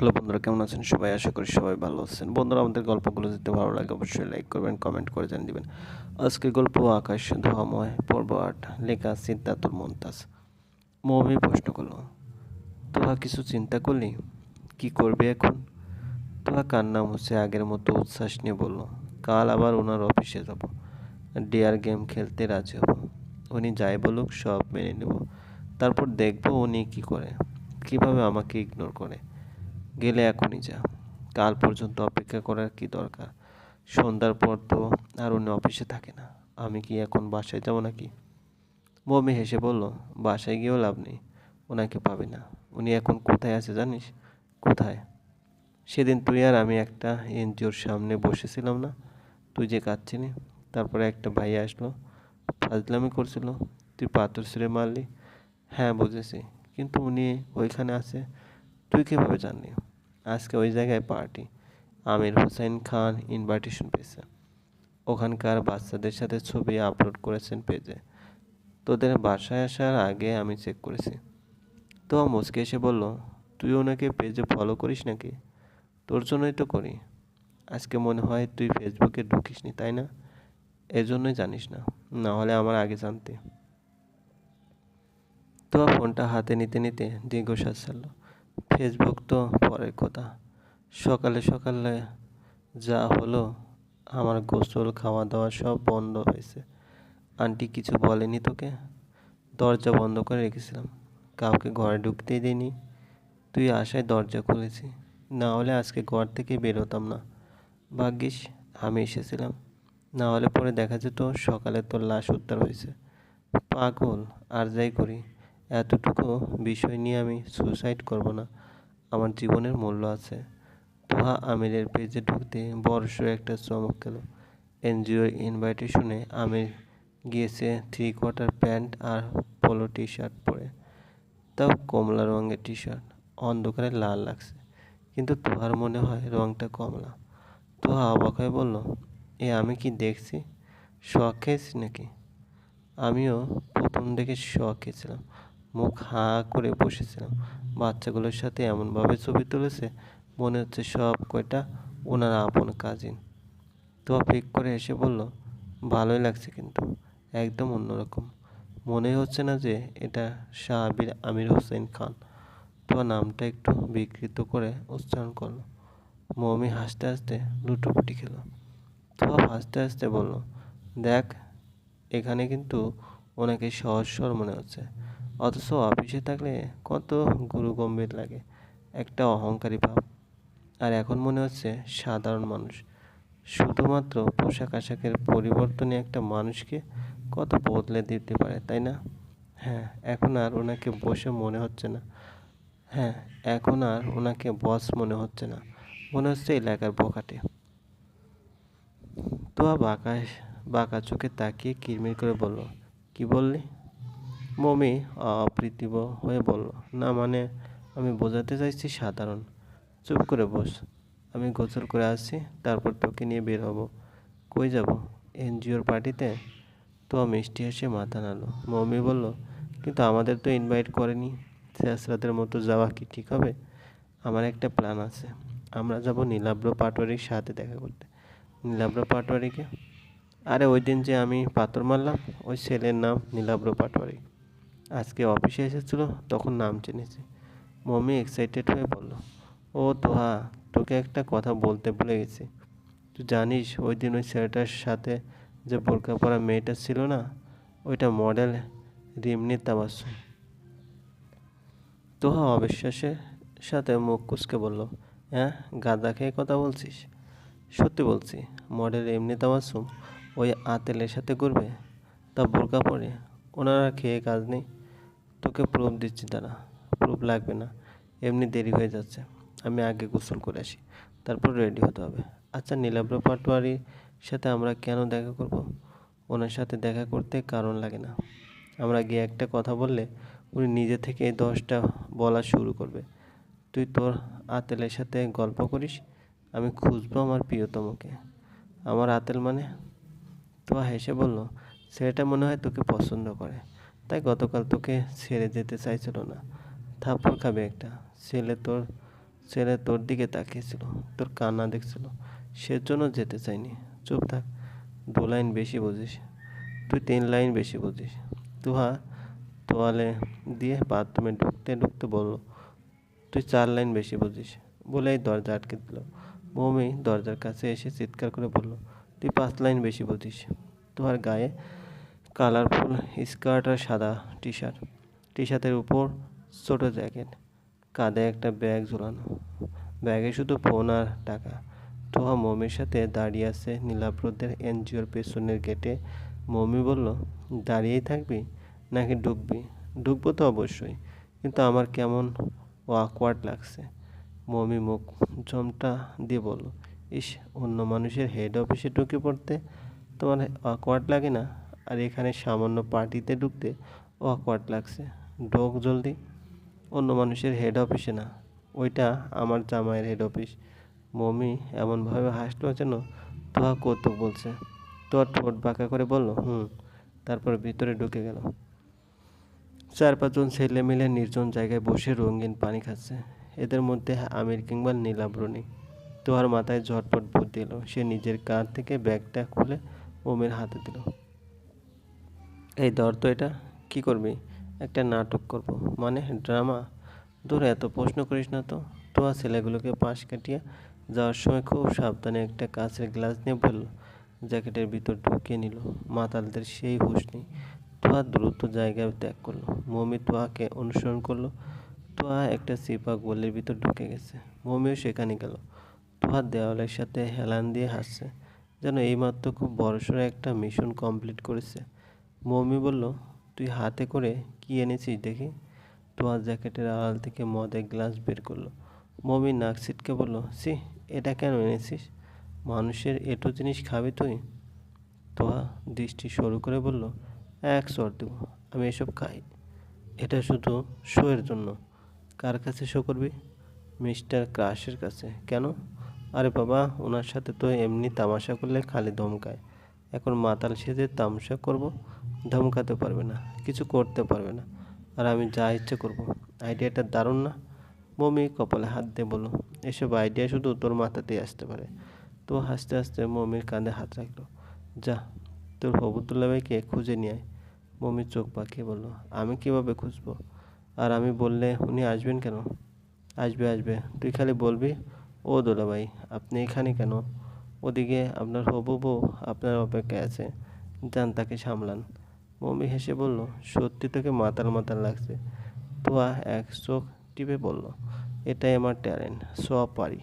Hello বন্ধুরা, কেমন আছেন? সবাই আশা করি সবাই ভালো আছেন। বন্ধুরা, আমাদের গল্পগুলো যদি ভালো লাগে, অবশ্যই লাইক করবেন কমেন্ট করে জানিয়ে দিবেন। আজকের গল্প আকাশ, ধোয়াময়, পর্ব আট, লেখা সিদ্ধাতুল মন্তাজ মৌমি প্রশ্ন করল, তোহা কিছু চিন্তা করলি? কি করবে এখন? তোরা কান্না মুছে আগের মতো উচ্ছ্বাস নিয়ে বলল, কাল আবার ওনার অফিসে যাব। ডেয়ার গেম খেলতে রাজি হব। উনি যাই বলুক, সব মেনে নেব। তারপর দেখব উনি কি করে, কীভাবে আমাকে ইগনোর করে। গেলে এখনই যা। কাল পর্যন্ত অপেক্ষা করার কি দরকার? সন্ধ্যার পর তো আর উনি অফিসে থাকে না। আমি কি এখন বাসায় যাব নাকি? মমি হেসে বলল, বাসায় গিয়েও লাভ নেই। ওনাকে পাবি না। উনি এখন কোথায় আছে জানিস? কোথায়? সেদিন তুই আর আমি একটা এনজিওর সামনে বসেছিলাম না? তুই যে কাঁদছিলি? তারপরে একটা ভাই আসলো। ফাজলামি করছিল। তুই পাথর ছুঁড়ে মারলি? হ্যাঁ বুঝেছি। কিন্তু উনি ওইখানে আছে। তুই কীভাবে জানলি? আজকে ওই জায়গায় পার্টি আমির হোসেন খান ইনভাইটেশন পেয়েছে। ওখানকার বাচ্চাদের সাথে ছবি আপলোড করেছেন পেজে তোদের বাসায় আসার আগে আমি চেক করেছি। তো মুচকে এসে বলল, তুই ওনাকে পেজে ফলো করিস নাকি? তোর জন্যই তো করি। আজকে মনে হয় তুই ফেসবুকে ঢুকিসনি, তাই না? এজন্যই জানিস না। না হলে আমার আগে জানতে। তো ফোনটা হাতে নিতে নিতে দীর্ঘশ্বাস ছাড়ল। ফেসবুক তো পরের কথা। সকালে সকালে যা হলো, আমার গোসল খাওয়া দাওয়া সব বন্ধ হয়েছে। আন্টি কিছু বলেনি তোকে? দরজা বন্ধ করে রেখেছিলাম। কাউকে ঘরে ঢুকতেই দিইনি। তুই আশায় দরজা খুলেছি। না হলে আজকে ঘর থেকে বেরোতাম না। ভাগ্যিস, আমি এসেছিলাম। না হলে পরে দেখা যেত সকালে তোর লাশ উদ্ধার হয়েছে। পাগল, আর যাই করি। এতটুকু বিষয় নিয়ে আমি সুসাইড করব না। আমার জীবনের মূল্য আছে। তোহা আমিরের পেজে ঢুকতে বড়সড় একটা চমক গেল। এনজিওর ইনভাইটেশনে আমির গিয়েছে থ্রি কোয়ার্টার প্যান্ট আর পোলো টি শার্ট পরে। তাও কমলা রঙের টি শার্ট অন্ধকারে লাল লাগছে। কিন্তু তোহার মনে হয় রঙটা কমলা। তোহা অবাক হয়ে বলল, এ আমি কি দেখছি? শখ খেয়েছি নাকি? আমিও প্রথম দেখে শখ খেয়েছিলাম। মুখ হাঁ করে বসেছিলাম। বাচ্চাগুলোর সাথে এমনভাবে ছবি তুলেছে, মনে হচ্ছে সব কয়টা ওনার আপন কাজিন তো ফিক করে এসে বলল, ভালোই লাগছে কিন্তু, একদম অন্যরকম। মনে হচ্ছে না যে এটা শাহ আবির আমির হোসেন খান। তো নামটা একটু বিকৃত করে উচ্চারণ করল। মমি হাসতে হাসতে লুটোপুটি খেলো। তো হাসতে হাসতে বলল, দেখ, এখানে কিন্তু ওনাকে সহজ সর মনে হচ্ছে। অথচ অফিসে থাকলে কত গুরু গম্ভীর লাগে। একটা অহংকারী ভাব। আর এখন মনে হচ্ছে সাধারণ মানুষ। শুধুমাত্র পোশাক আশাকের পরিবর্তনে একটা মানুষকে কত বদলে দিতে পারে, তাই না? হ্যাঁ এখন আর ওনাকে বসে মনে হচ্ছে না। হ্যাঁ এখন আর ওনাকে বস মনে হচ্ছে না। মনে হচ্ছে এলাকার বকাটে। তো বাঁকা বাঁকা চোখে তাকিয়ে কিরমির করে বলল, কি বললি? মমি অপ্রীতিব হয়ে বলল, না মানে আমি বোঝাতে চাইছি সাধারণ। চুপ করে বস। আমি গোসল করে আসছি, তারপর তোকে নিয়ে বের হব। কই যাব? এনজিওর পার্টিতে? তো মিষ্টি হেসে মাথা নাড়লো। মমি বলল, কিন্তু আমাদের তো ইনভাইট করেনি। শেষ রাতের মতো যাওয়া কি ঠিক হবে? আমার একটা প্ল্যান আছে। আমরা যাব নীলাব্র পাটোয়ারির সাথে দেখা করতে। নীলাব্র পাটোয়ারিকে? আরে, ওই দিন যে আমি পাথর মারলাম, ওই ছেলের নাম নীলাব্র পাটোয়ারি। আজকে অফিসে এসেছিল, তখন নাম চিনেছি মমি এক্সাইটেড হয়ে বলল, ও তোহা, তোকে একটা কথা বলতে ভুলে গেছি। তুই জানিস, ওই দিন ওই ছেলেটার সাথে যে বোরকা পরা মেয়েটা ছিল না, ওইটা মডেল রিমনি তাবাসুম তোহা অবিশ্বাসের সাথে মুখ কুচকে বলল হ্যাঁ গাঁদা খেয়ে কথা বলছিস? সত্যি বলছি মডেল এমনি তাবাসুম ওই আতেলের সাথে করবে তা বোরকা পরে, ওনারা খেয়ে কাজ নেই। তোকে প্রুফ দিচ্ছি তারা প্রুফ লাগবে না। এমনি দেরি হয়ে যাচ্ছে। আমি আগে গোসল করে আসি, তারপর রেডি হতে হবে। আচ্ছা নীলাব্র পাটোয়ারির সাথে আমরা কেন দেখা করব? ওনার সাথে দেখা করতে কারণ লাগে না। আমরা গিয়ে একটা কথা বললে উনি নিজে থেকে এই দশটা বলা শুরু করবে। তুই তোর আতেলের সাথে গল্প করিস, আমি খুঁজবো আমার প্রিয়তমকে। আমার আতেল মানে? তো হেসে বলল, ছেলেটা মনে হয় তোকে পছন্দ করে। তাই গতকাল তোকে ছেড়ে যেতে চাইছিল না। থাপ্পড় খাবে একটা। ছেলে তোর ছেলে তোর দিকে তাকিয়েছিল, তোর কান্না দেখছিল। সেজন্য যেতে চাইনি। চুপ থাক, দু লাইন বেশি বুঝিস। তুই তিন লাইন বেশি বুঝিস। তুহা তোয়ালে দিয়ে বাথরুমে ঢুকতে ঢুকতে বলল, তুই চার লাইন বেশি বুঝিস। বলেই দরজা আটকে দিল। মৌমি দরজার কাছে এসে চিৎকার করে বলল, তুই পাঁচ লাইন বেশি বুঝিস। তোমার গায়ে কালারফুল স্কার্ট আর সাদা টি শার্ট টি শার্টের উপর ছোটো জ্যাকেট, কাঁধে একটা ব্যাগ ঝোলানো। ব্যাগে শুধু ফোন আর টাকা। তোহা মমির সাথে দাঁড়িয়ে আছে নীলাব্রদের এনজিওর পেছনের গেটে। মমি বলল, দাঁড়িয়েই থাকবি নাকি ডুববি? ঢুকবো তো অবশ্যই, কিন্তু আমার কেমন ওয়াকওয়ার্ড লাগছে। মমি মুখ জমটা দিয়ে বলল, ইস, অন্য মানুষের হেড অফিসে ঢুকে পড়তে তোমার অকওয়ার্ড লাগে না? আর এখানে সামান্য পার্টিতে ঢুকতে অকওয়ার্ড লাগছে। ঢোক জলদি। অন্য মানুষের হেড অফিসে না। ওইটা আমার জামাইয়ের হেড অফিস মমি এমনভাবে হাসলো যেন তোহা কৌতুক বলছে। তোর ঠোঁট বাঁকা করে বলল, হুম। তারপর ভিতরে ঢুকে গেল। চার পাঁচজন ছেলে মিলে নির্জন জায়গায় বসে রঙিন পানি খাচ্ছে। এদের মধ্যে আমির কিংবা নীলাব্র নেই তোহার মাথায় ঝটপট বুদ্ধি এলো। সে নিজের কাঁধ থেকে ব্যাগটা খুলে ওমের হাতে দিল। এই ধর তো এটা, কি করবি? একটা নাটক করব। মানে ড্রামা? দূর, এত প্রশ্ন করিস না তো। তোয়া ছেলেগুলোকে পাশ কাটিয়ে যাওয়ার সময় খুব সাবধানে একটা কাঁচের গ্লাস নিয়ে বলল জ্যাকেটের ভিতর ঢুকিয়ে নিল। মাতালদের সেই হুশ নেই তোয়া দ্রুত জায়গায় ত্যাগ করল। মমি তোয়াকে অনুসরণ করল। তোয়া একটা সিপা গোলের ভিতর ঢুকে গেছে। মমিও সেখানে গেল। তোয়া দেওয়ালের সাথে হেলান দিয়ে হাসছে। যেন এইমাত্র খুব বড়সড় একটা মিশন কমপ্লিট করেছে। মমি বলল, তুই হাতে করে কি এনেছিস দেখি? তোয়া জ্যাকেটের আড়াল থেকে মদের গ্লাস বের করল। মমি নাক ছিটকে বলল সি এটা কেন এনেছিস? মানুষের এটো জিনিস খাবি তুই? তোয়া দৃষ্টি সরু করে বলল, এক সর দেব, আমি এসব খাই। এটা শুধু শোয়ের জন্য। কার কাছে শো করবি? মিস্টার ক্রাশের কাছে। কেন? আরে বাবা, ওনার সাথে তো এমনি তামাশা করলে খালি ধমকায়। এখন মাতাল সেজে তামাশা করব? ধমকাতে পারবে না, কিছু করতে পারবে না। আর আমি যা ইচ্ছে করব, আইডিয়াটা দারুণ না? মমি কপালে হাত দিয়ে বলো এসব আইডিয়া শুধু তোর মাথাতেই আসতে পারে। তো হাসতে হাসতে মমির কাঁধে হাত রাখল, যা, তোর হবুতুল্লা ভাইকে খুঁজে নিয়ে আয়। মমি চোখ পাকিয়ে বলল, আমি কীভাবে খুঁজবো? আর আমি বললে, উনি আসবেন কেন? আসবে আসবে, তুই খালি বলবি, ও দোলা ভাই আপনি এখানে কেন? ওদিকে, আপনার হবু বউ আপনার অপেক্ষায় আছে, যান তাকে সামলান। মমি হেসে বলল, সত্যি তোকে মাতাল মাতাল লাগছে। তোয়া এক চোখ টিপে বলল, এটাই আমার ট্যালেন্ট, সব পারি।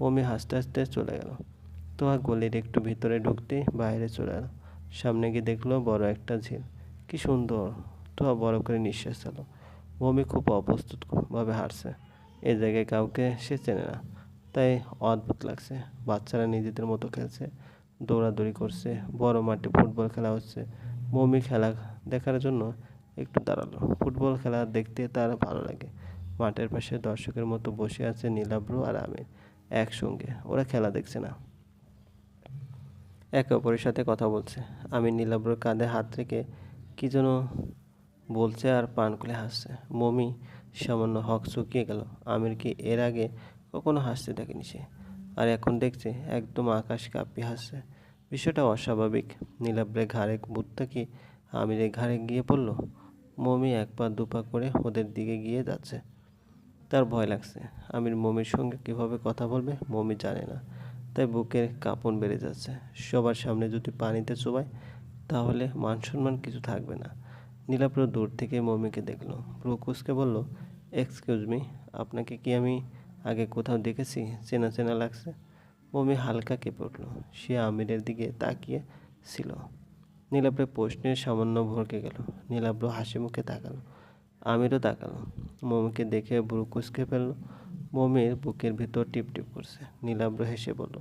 মমি হাসতে হাসতে চলে গেল। তোয়া গলির একটু ভিতরে ঢুকতেই বাইরে চলে এলো। সামনে গিয়ে দেখল বড় একটা ঝিল। কি সুন্দর! তোয়া বড় করে নিঃশ্বাস চালো মমি খুব অপ্রস্তুতভাবে হাঁটছে। এ জায়গায় কাউকে সে চেনে না। তাই অদ্ভুত লাগছে। বাচ্চারা নিজেদের মতো খেলছে, দৌড়াদৌড়ি করছে, বড় মাঠে ফুটবল খেলা হচ্ছে। মমি খেলা দেখার জন্য একটু দাঁড়াল। ফুটবল খেলা দেখতে তার ভালো লাগে। মাঠের পাশে দর্শকের মতো বসে আছে নীলাব্রু আর আমি একসঙ্গে। ওরা খেলা দেখছে না। একে অপরের সাথে কথা বলছে। আমি নীলাব্রুর কাঁধে হাত রেখে কী যেন বলছে আর পান খুলে হাসছে। মমি সামান্য হক চুকিয়ে গেল। আমির কি এর আগে কখনো হাসতে দেখেনি সে? আর এখন দেখছে একদম আকাশ কাঁপিয়ে হাসছে। বিষয়টা অস্বাভাবিক। নীলাব্রের ঘাড়ে বুটটা কি আমিরের ঘাড়ে গিয়ে পড়ল? মমি এক পা দুপা করে ওদের দিকে গিয়ে যাচ্ছে। তার ভয় লাগছে। আমির মমির সঙ্গে কীভাবে কথা বলবে মমি জানে না। তাই বুকের কাঁপন বেড়ে যাচ্ছে। সবার সামনে যদি পানিতে চোবায়, তাহলে মান সম্মান কিছু থাকবে না। নীলাপ্র দূর থেকে মমিকে দেখল। প্রকুশকে বলল এক্সকিউজ মি আপনাকে কি আমি আগে কোথাও দেখেছি? চেনা চেনা লাগছে? মমি হালকা কেঁপে উঠল। সে আমিরের দিকে তাকিয়ে ছিল। নীলাব্র প্রশ্নের সামান্য ভরকে গেল। নীলাব্র হাসি মুখে তাকালো। আমিরও তাকালো। মমিকে দেখে বুড়ো কুচকে ফেলল। মমির বুকের ভিতর টিপ টিপ করছে। নীলাব্র হেসে বলল,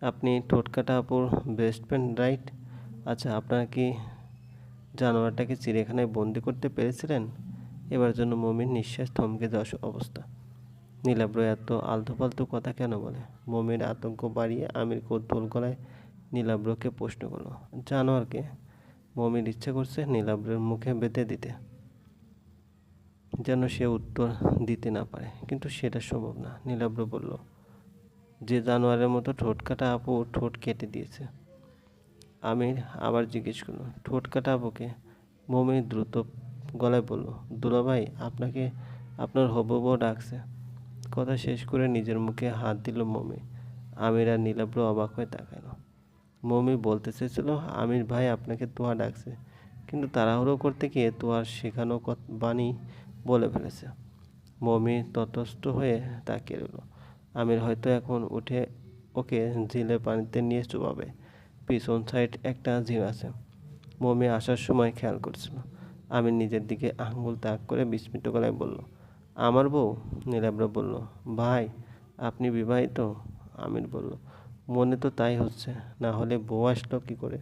আপনি ঠোঁটকাটা আপুর বেস্ট ফ্রেন্ড রাইট আচ্ছা আপনারা কি জানোয়ারটাকে চিড়িয়াখানায় বন্দি করতে পেরেছিলেন? এবার জন্য মমির নিঃশ্বাস থমকে যাওয়া অবস্থা। নীলাব্র এত আলতু কথা কেন বলে? মমির আতঙ্ক বাড়িয়ে আমির কৌতূহল গলায় নীলাব্রকে প্রশ্ন করল জানোয়ারকে মমির ইচ্ছে করছে নীলাব্রের মুখে বেঁধে দিতে। যেন সে উত্তর দিতে না পারে, কিন্তু সেটা সম্ভব না। নীলাব্র বলল, যে জানোয়ারের মতো ঠোঁট কাটা আপু ঠোঁট কেটে দিয়েছে। আমির আবার জিজ্ঞেস করল, ঠোঁট কাটা আপুকে? মমি দ্রুত গলায় বলল, দুলাভাই, আপনাকে, আপনার হবু বউ ডাকছে। কথা শেষ করে নিজের মুখে হাত দিল মমি। আমির আর নীলাব্র অবাক হয়ে তাকালো। মমি বলতে চেয়েছিল, আমির ভাই আপনাকে তোয়া ডাকছে। কিন্তু তাড়াহুড়ো করতে গিয়ে তোয়ার শেখানো বাণী বলে ফেলেছে। মমি ততস্থ হয়ে তাকিয়ে রইল। আমির হয়তো এখন উঠে ওকে ঝিলে পানিতে নিয়ে চুবাবে। পিছন সাইড একটা ঝিল আছে। মমি আসার সময় খেয়াল করছিল। আমি নিজের দিকে আঙ্গুল তাক করে বিস্মিত গলায় বলল আমার বউ? নীলাব্রা বলল, ভাই, আপনি বিবাহিত? আমির বলল, মনে তো তাই হচ্ছে, না হলে বউ আসলো কি করে?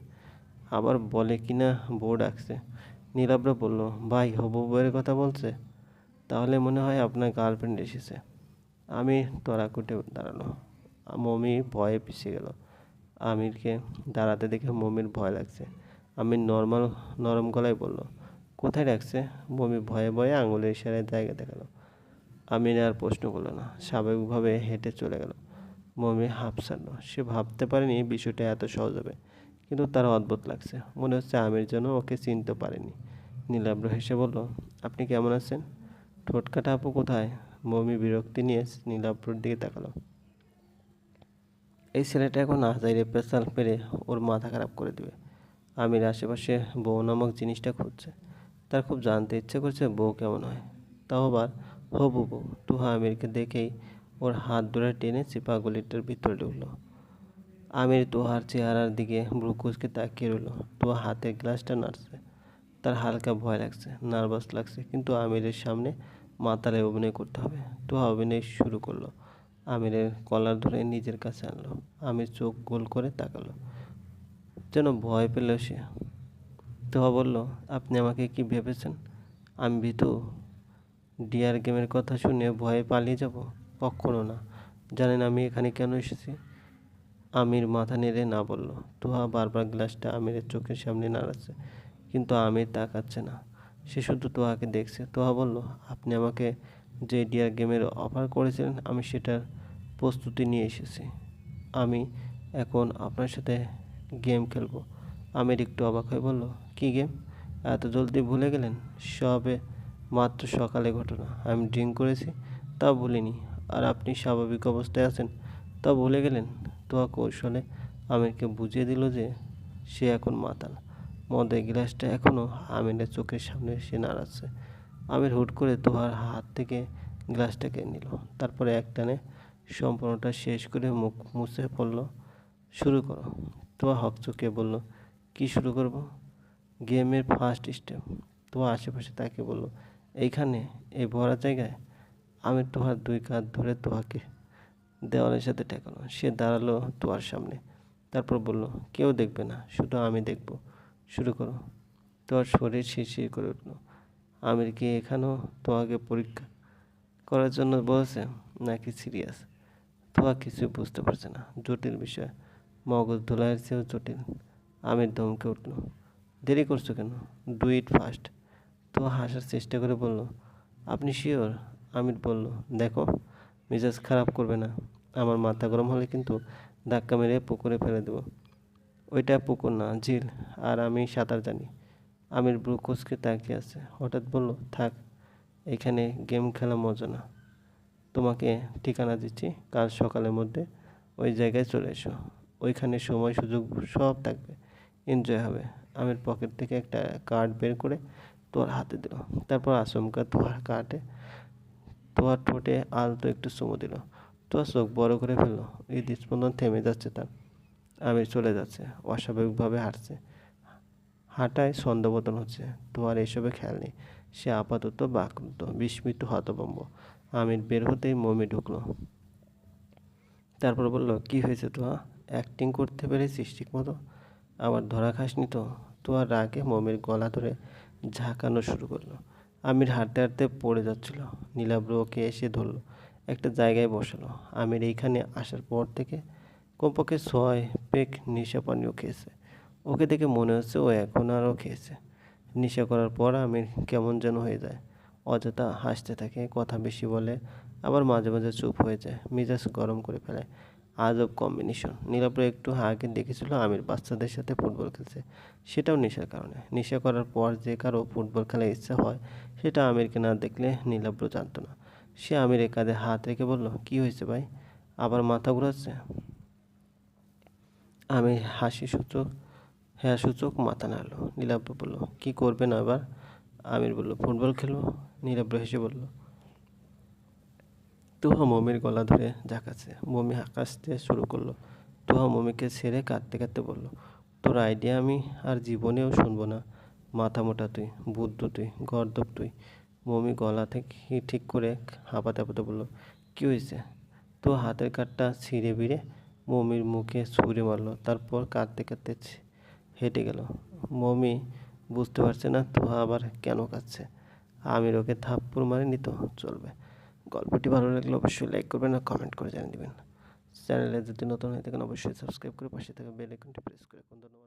আবার বলে, কি না, বউ ডাকছে। নীলাব্রা বলল, ভাই, হবু বউয়ের কথা বলছে? তাহলে মনে হয় আপনার গার্লফ্রেন্ড এসেছে। আমি তরাকুটে দাঁড়াল। মমি ভয়ে পিছিয়ে গেল। আমিরকে দাঁড়াতে দেখে মমির ভয় লাগছে। আমির নর্মাল, নরম গলায় বলল, কোথায় রাখছে মমি ভয়ে ভয়ে আঙুলের ইশারায় জায়গা দেখাল। আমির আর প্রশ্ন করল না। স্বাভাবিকভাবে হেঁটে চলে গেল। মমি হাঁপ সে ভাবতে পারেনি বিষয়টা এত সহজ হবে, কিন্তু তার অদ্ভুত লাগছে। মনে হচ্ছে আমির যেন ওকে চিনতে পারেনি। নীলাব্র হেসে বলল, আপনি কেমন আছেন? ঠোঁট কাটা আপু কোথায়? মমি বিরক্তি নিয়ে নীলাব্রর দিকে তাকালো। এই ছেলেটা এখন আজাইরে পেশাল পেরে ওর মাথা খারাপ করে দেবে। আমির আশেপাশে বউ নামক জিনিসটা খুঁজছে। তার খুব জানতে ইচ্ছে করছে বউ কেমন হয়। তাও আবার হবু বউ। তুহা আমিরকে দেখেই ওর হাত ধরে টেনে চিপা গলিটার ভিতরে ঢুকলো। আমির তুহার চেহারার দিকে ব্রুকুচকে তাকিয়ে রইল। তুহা হাতের গ্লাসটা নাড়ছে। তার হালকা ভয় লাগছে, নার্ভাস লাগছে, কিন্তু আমিরের সামনে মাতালে অভিনয় করতে হবে। তুহা অভিনয় শুরু করল। আমিরের কলার ধরে নিজের কাছে আনলো। আমির চোখ গোল করে তাকালো। যেন ভয় পেল সে। তোহা বলল, আপনি আমাকে কি ভেবেছেন? আমি ভীতু ডিয়ার গেমের কথা শুনে ভয়ে পালিয়ে যাব? কখনো না। জানেন আমি এখানে কেন এসেছি? আমির মাথা নেড়ে না বলল। তোহা বারবার গ্লাসটা আমিরের চোখের সামনে নাড়াচ্ছে, কিন্তু আমির তাকাচ্ছে না। সে শুধু তোহাকে দেখছে। তোহা বলল, আপনি আমাকে যে ডিয়ার গেমের অফার করেছিলেন, আমি সেটার প্রস্তুতি নিয়ে এসেছি। আমি এখন আপনার সাথে গেম খেলব। আমির একটু অবাক হয়ে বলল, কী গেম এত জলদি ভুলে গেলেন? সবে মাত্র সকালে ঘটনা। আমি ড্রিঙ্ক করেছি, তা বলিনি আর আপনি স্বাভাবিক অবস্থায় আছেন, তা বলে গেলেন? তোয়া কৌশলে আমিরকে বুঝিয়ে দিল যে সে এখন মাতাল। মদের গ্লাসটা এখনও আমিরের চোখের সামনে সে নাড়াচ্ছে। আমির হুট করে তোহার হাত থেকে গ্লাসটাকে নিল। তারপরে একটানে সম্পূর্ণটা শেষ করে মুখ মুছে পড়ল শুরু করো। তোয়া হকচকে বলল, কি শুরু করব? গেমের ফার্স্ট স্টেপ। তোয়া আশেপাশে তাকে বলল এইখানে, এই ভরা জায়গায় আমি তোহার দুই কাঁধ ধরে তোহাকে দেওয়ালের সাথে ঠেকালো সে দাঁড়াল তোয়ার সামনে। তারপর বলল, কেউ দেখবে না, শুধু আমি দেখব। শুরু করো। তোর শরীর শিরশির করে উঠল। আমির কি এখানেও তোমাকে পরীক্ষা করার জন্য বলেছে, নাকি সিরিয়াস? তোয়া কিছুই বুঝতে পারছে না। জটিল বিষয়। মগজ ধোলাইয়ের চেয়েও জটিল। আমির ধমকে উঠল, দেরি করছ কেন? ডু ইট ফাস্ট তো হাসার চেষ্টা করে বলল, আপনি শিওর আমির বলল, দেখো, মেজাজ খারাপ করবে না। আমার মাথা গরম হলে কিন্তু ধাক্কা মেরে পুকুরে ফেলে দেবো। ওইটা পুকুর না, ঝিল, আর আমি সাঁতার জানি। আমির ব্রু তাকিয়ে আছে। হঠাৎ বলল, থাক, এখানে গেম খেলা মজা না। তোমাকে ঠিকানা দিচ্ছি, কাল সকালের মধ্যে ওই জায়গায় চলে এসো। ওইখানে সময়, সুযোগ, সব থাকবে। এনজয় হবে। আমির পকেট থেকে একটা কার্ড বের করে তোর হাতে দিল। তারপর আচমকা তোয়ার কার্ডে তোয়ার ঠোঁটে আলতো একটু চুমু দিল। তোয়ার চোখ বড় করে ফেলল। হৃদস্পন্দন থেমে যাচ্ছে তার। আমি চলে যাচ্ছে, অস্বাভাবিকভাবে হাঁটছে। হাঁটায় ছন্দপতন হচ্ছে। তোমার এসবে খেয়াল নেই। সে আপাতত বাক্রুদ্ধ বিস্মিত হতভম্ব। আমির বের হতেই মমি ঢুকলো। তারপর বলল, কি হয়েছে তোয়া অ্যাক্টিং করতে পেরেছিস ঠিক মতো আবার ধরা খাসনি তো? তোয়ার রাগে মমির গলা ধরে ঝাঁকানো শুরু করল। আমির হাঁটতে হাঁটতে পড়ে যাচ্ছিল। নীলাব্র ওকে এসে ধরলো, একটা জায়গায় বসালো। আমির এইখানে আসার পর থেকে কমপক্ষে ছয় পেক নেশা পানীয় খেয়েছে। ওকে দেখে মনে হচ্ছে ও এখন আরও খেয়েছে। নেশা করার পর আমির কেমন যেন হয়ে যায়। অযথা হাসতে থাকে, কথা বেশি বলে আবার মাঝে মাঝে চুপ হয়ে যায়, মেজাজ গরম করে ফেলে। আজব কম্বিনেশন নীলাব্র একটু আগে দেখেছিল, আমির বাচ্চাদের সাথে ফুটবল খেলছে। সেটাও নেশার কারণে। নেশা করার পর যে কারও ফুটবল খেলার ইচ্ছা হয়, সেটা আমিরকে না দেখলে নীলাব্র জানতো না। সে আমিরের কাঁধে হাত রেখে বলল, কি হয়েছে ভাই? আবার মাথা ঘুরাচ্ছে? আমি হাসি সূচক হ্যাঁ সূচক মাথা নাড়লো। নীলাব্র বলল, কি করবেন আবার আমির বলল, ফুটবল খেলব। নীলাব্র হেসে বলল তুহা মমির গলা ধরে ঝাঁকাচ্ছে মমি হাঁকাতে শুরু করল। তুহা মমিকে ছেড়ে কাঁদতে কাঁদতে বলল, তোর আইডিয়া আমি আর জীবনেও শুনব না। মাথা মোটা তুই, বুদ্ধ তুই গর্দব তুই। মমি গলা থেকে ঠিক করে হাঁপাতে হাঁপাতে বলল, কী হয়েছে? তো হাতের কাঠটা ছিঁড়ে বিড়ে? মমির মুখে ছুঁড়ে মারলো, তারপর কাঁদতে কাঁদতে হেঁটে গেল। মমি বুঝতে পারছে না তো আবার কেন কাঁদছে। আমির ওকে থাপ্পড় মারেনি তো, চলবে। গল্পটি ভালো লাগলে অবশ্যই লাইক করবেন আর কমেন্ট করে জানিয়ে দেবেন। চ্যানেলে যদি নতুন হয়ে থাকেন, অবশ্যই সাবস্ক্রাইব করে পাশে থাকা বেল আইকনটি প্রেস করে ধন্যবাদ।